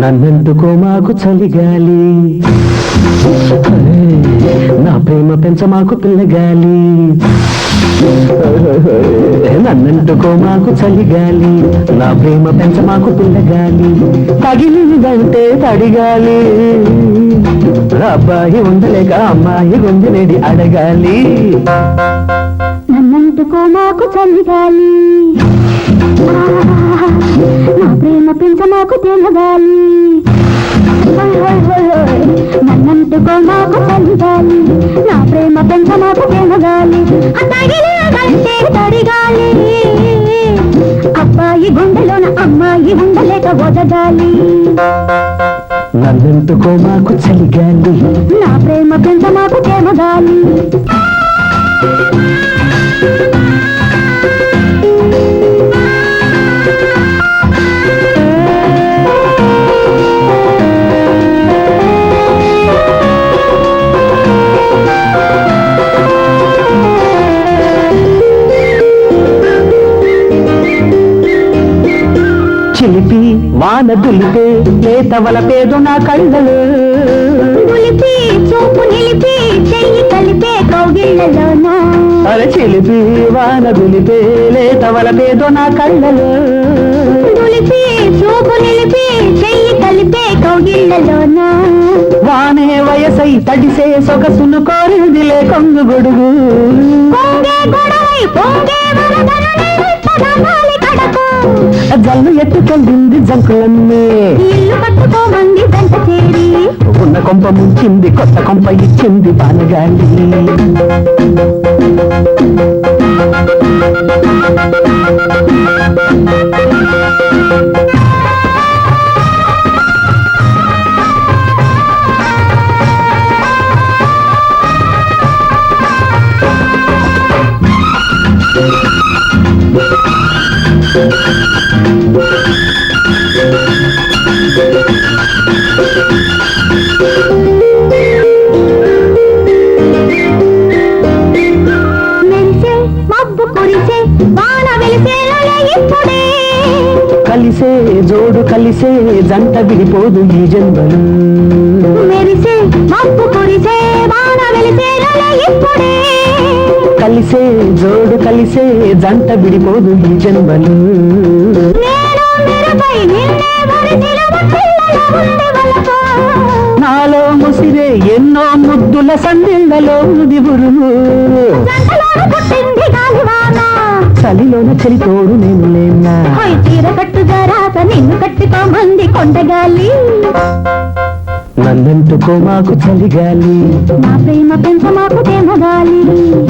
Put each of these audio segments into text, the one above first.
నన్నెందుకో మాకు చలిగాలి నా ప్రేమ పెంచ మాకు పిల్లగాలి. నన్నంటుకో మాకు చలిగాలి నా ప్రేమ పెంచ మాకు పిల్లగాలి తగిలిందంటే తడిగాలి అబ్బాయి ఉండలేక అమ్మాయి గుండెనేది అడగాలి. నన్నంటుకో మాకు చలిగాలి నా ప్రేమ పెంచ మాకు తెలగాలి నన్నంటుకో మాకు చలిగాలి నా ప్రేమ పెంచ మాకు తెలగాలి నన్నంటుకో మాకు చలిగాలి నా ప్రేమ పెంచ మాకు తెలగాలి దులిపే లేతవల పేదు నా కళ్ళలు. చూపు నిలిపి చెయ్యి కలిపే కౌగిళ్ళలోన? అరే చిలిపి వాన దులిపే లేతవల పేదు నా కళ్ళలు. నిలిపి చూపు నిలిపి చెయ్యి కలిపే కౌగిళ్ళలోన? వానే వయసై తడిసే సొగసును కోరిందిలే కొంగు గొడుగు. పొంగే గొడవై పొంగే వరదను జల్లు ఎత్తుకెళ్ళింది జంకులమ్మే ఇల్లు కట్టుకోమంది జంట చేరి. ఉన్న కొంప ముంచింది కొత్త కొంప ఇచ్చింది బానగాలి మెరిసే మబ్బు కలిసే జోడు కలిసే జంట విడిపోదు ఈ జన్మలు. మెరిసే మబ్బు కురిసే వాన వెలిసేలే ఇప్పుడే. కలిసే జోడు కలిసే జంట విడిపోదు ఈ జన్మలు. నాలో ముసిరే ఎన్నో ముద్దుల సందిళ్ళలో దిగురును చలిలోన చలి తోడు నేను లేన్నా తీర కట్టుగా రాత నిన్ను కట్టుకోమంది కొండగాలి. నన్నంటుకో మాకు చలిగాలి నా ప్రేమ పెంచ మాకు తేమగాలి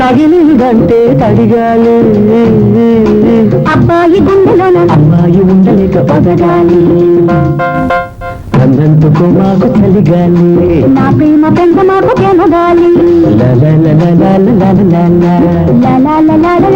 తగిలిందంటే తడిగాలి అబ్బాయి గుండెలోన అమ్మాయి ఉండలేక పదగాలి నన్నంటుకో మాకు చలిగాలి నా ప్రేమ పెంచ మాకు తేమగాలి లలలలలలలలల. లా లా లా లా లా లా లా